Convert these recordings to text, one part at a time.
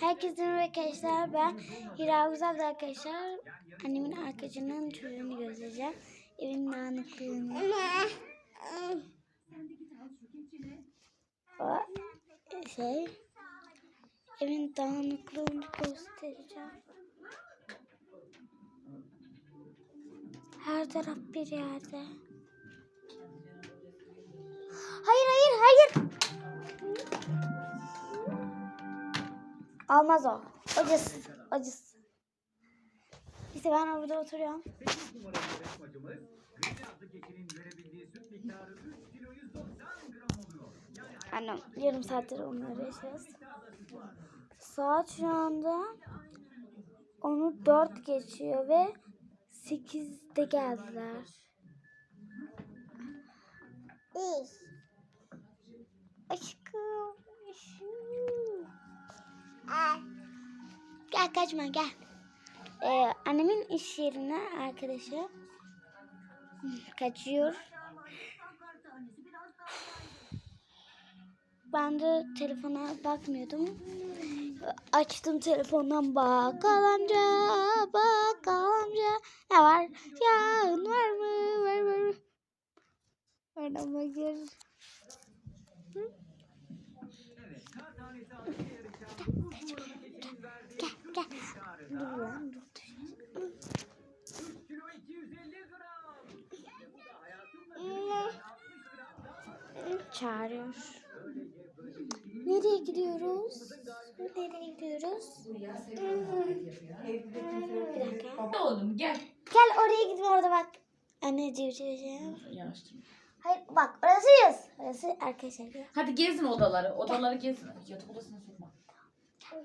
Herkese merhaba arkadaşlar. Ben Hira Uzak arkadaşlar. Annemin arkacının çocuğunu göstereceğim. Evin dağınıklığını. O şey. Evin dağınıklığını göstereceğim. Her taraf bir yerde. Hayır hayır hayır. Almaz o. Acısız. Acısız. İşte ben orada oturuyorum. 8 numaralı yarışmacımız Gülce adlı keçinin verebildiği süt miktarı 3 kilo 190 gram oluyor. Yani Annem yarım saattir onları yaşıyoruz. Saat şu anda onu 4 geçiyor ve 8'de geldiler. Aşkım. Gel kaçma gel. Ee, annemin iş yerine arkadaşı kaçıyor. Ben de telefona bakmıyordum. Açtım telefondan bakkal amca, bakkal amca. Ne var? Yağın var mı? Var var. Oradan bakıyoruz. evet Çağırıyor. Nereye gidiyoruz? Nereye gidiyoruz? Bir dakika. Oğlum gel. Gel oraya gidin orada bak. Anne civcivciğim. Yanaştırma. Hayır bak orası yüz. Orası arkadaşlar. Hadi gezin odaları. Odaları gezin. Yatak odasına sokma. Gel.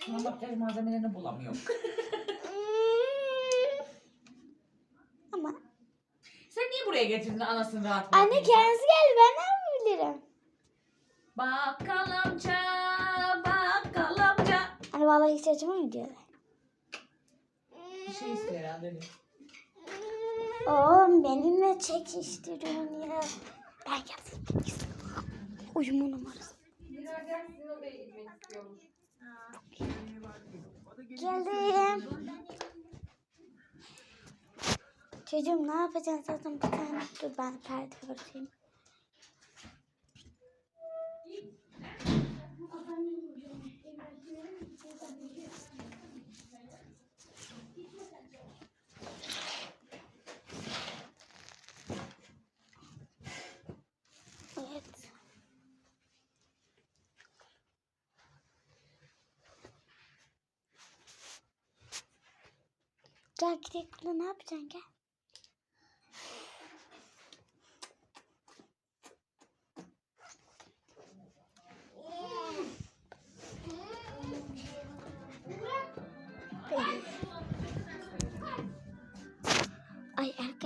Şuna makyaj malzemelerini bulamıyorum. buraya getirdin anasını rahat anne bırakmayınca? kendisi geldi ben ne yapabilirim? Bakkal amca, bakkal amca. Anne vallahi hiç acıma mı diyor? Bir şey istiyor herhalde. Oğlum benimle çekiştiriyorsun ya. Ben yaptım. Uyuma numarası. Geldim. Çocuğum ne yapacaksın zaten bir tane dur ben perde. Evet. Gel gidelim ne yapacaksın gel.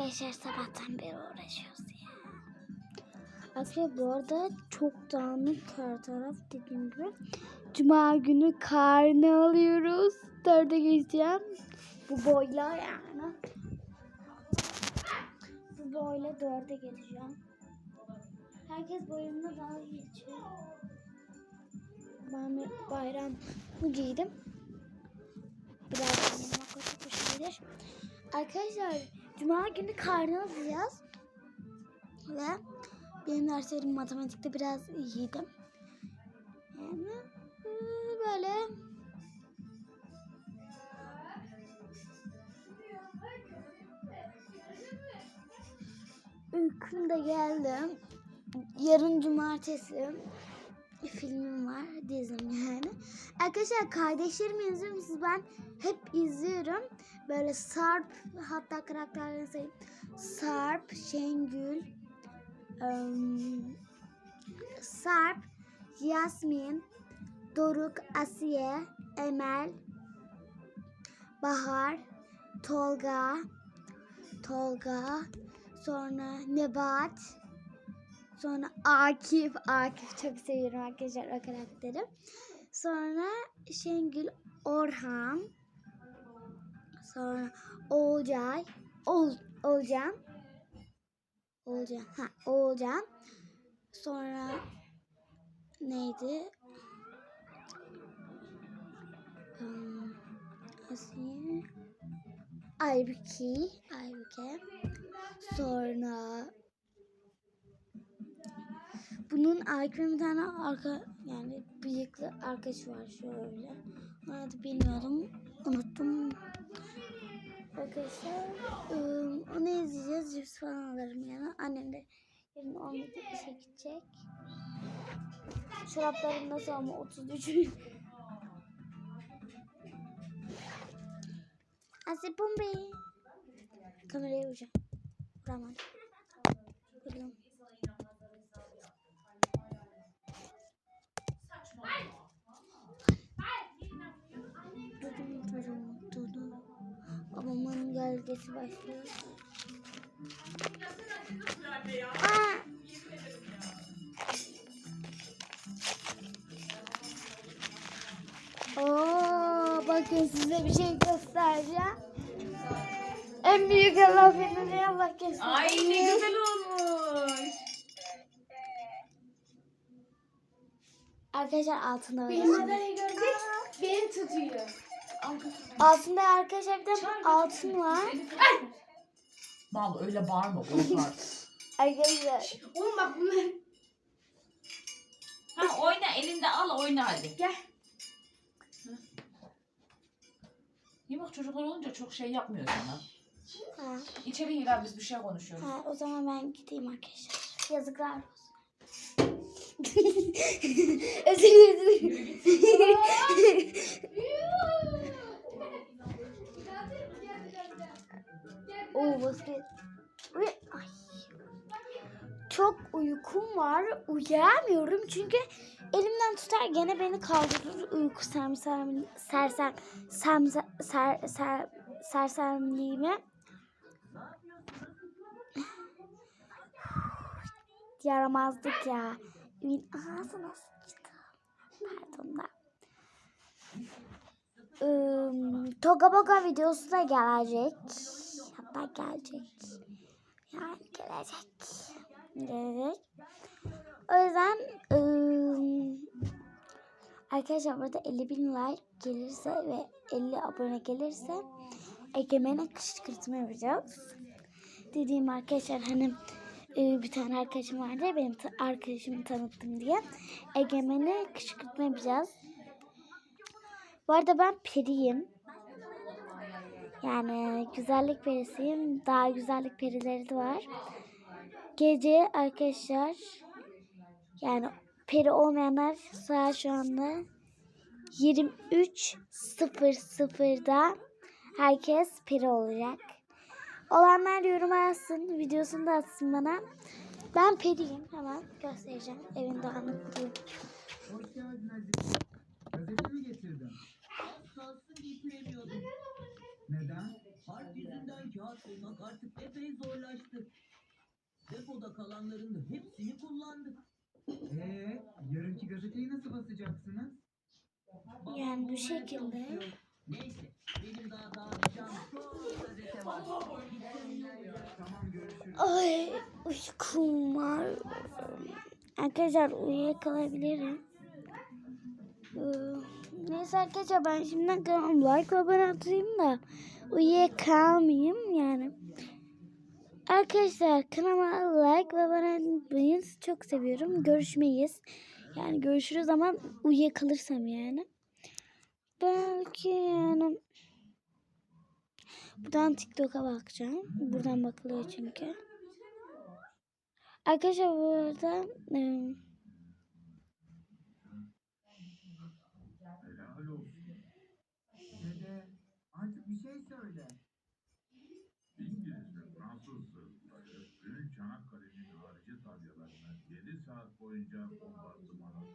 Arkadaşlar sabahtan beri uğraşıyoruz ya. Aslında bu arada çok dağınık her taraf dediğim gibi. Cuma günü karne alıyoruz. Dörde geçeceğim. Bu boyla yani. Bu boyla dörde geçeceğim. Herkes boyunda dalga geçiyor. Ben bayram bu giydim. Birazdan yanıma koşup. Arkadaşlar Cuma günü karne alacağız. Ve benim derslerim matematikte biraz iyiydim. Yani e, böyle Uykum da geldim. Yarın cumartesi filmim var, dizim yani. Arkadaşlar kardeşlerim izliyor musunuz? Ben hep izliyorum. Böyle Sarp, hatta karakterlerini sayayım. Sarp, Şengül, ım, Sarp, Yasmin, Doruk, Asiye, Emel, Bahar, Tolga, Tolga, sonra Nebat, sonra Akif, Akif çok seviyorum arkadaşlar o karakteri. Sonra Şengül, Orhan, sonra Olcay, Ol, Olcan, Olcan, ha Olcan, sonra neydi? Hmm, Asiye. Aybüke. Aybüke. Sonra bunun Aybüke'nin bir tane arka yani bıyıklı arkadaşı var şöyle. Onu bilmiyorum. Unuttum. Arkadaşlar ıı, onu izleyeceğiz. Cips falan alırım yani. Annem de yarın 11'de işe gidecek. Çoraplarım nasıl ama 33. Asi Bombi. Kameraya vuracağım. Vuramadım. Vurdum. Babamın gölgesi başlıyor. Aa! Oo, bakın size bir şey göstereceğim. En büyük Allah göstereyim. Ay ne güzel olmuş. Arkadaşlar altında var. Benim adayı gördük. Beni tutuyor. Altında arkadaşlar bir de altın var. Mal öyle bağırma bozlar. Arkadaşlar. Oğlum bak bunlar. ha oyna elinde al oyna hadi. Gel. Bak çocuklar olunca çok şey yapmıyor sana. Ha, İçeri gir abi biz bir şey konuşuyoruz. ha, o zaman ben gideyim arkadaşlar. Yazıklar olsun. özür dilerim. Uy, ay. Çok uykum var. Uyuyamıyorum çünkü elimden tutar gene beni kaldırır uyku sersem sersem sersem ser, ser, sersemliğime. Yaramazdık ya. Ümit ağzına sıçtı. Pardon da. Im, Toga Boga videosu da gelecek. Hatta gelecek. Yani gelecek. Gelecek. O yüzden ım, arkadaşlar burada 50 bin like gelirse ve 50 abone gelirse Egemen'e kışkırtma yapacağız. Dediğim arkadaşlar hani e, bir tane arkadaşım vardı benim ta- arkadaşımı tanıttım diye. Egemen'e kışkırtma yapacağız. Bu arada ben periyim. Yani güzellik perisiyim. Daha güzellik perileri de var. Gece arkadaşlar yani peri olmayanlar saat şu anda 23.00'da herkes peri olacak. Olanlar yoruma yazsın. Videosunu da atsın bana. Ben periyim. Hemen göstereceğim. Evin dağınıklığı. Hoş geldin Aziz. Gazete mi getirdin? Kağıt bulmak artık epey zorlaştı. Depoda kalanların da hepsini kullandık. Ee, yarınki gazeteyi nasıl basacaksınız? Yani bu şekilde. Neyse, benim daha dağıtacağım çok gazete var. Tamam görüşürüz. Ay uykum var. Arkadaşlar uyuyakalabilirim. Ee, Neyse arkadaşlar ben şimdiden kanalıma like ve abone atayım da uyuyakalmayayım yani. Arkadaşlar kanalıma like ve abone olmayı çok seviyorum. Görüşmeyiz. Yani görüşürüz ama uyuyakalırsam yani. Belki yani Buradan TikTok'a bakacağım. Buradan bakılıyor çünkü. Arkadaşlar burada ıı, さあ、こんにちは、こんばんは、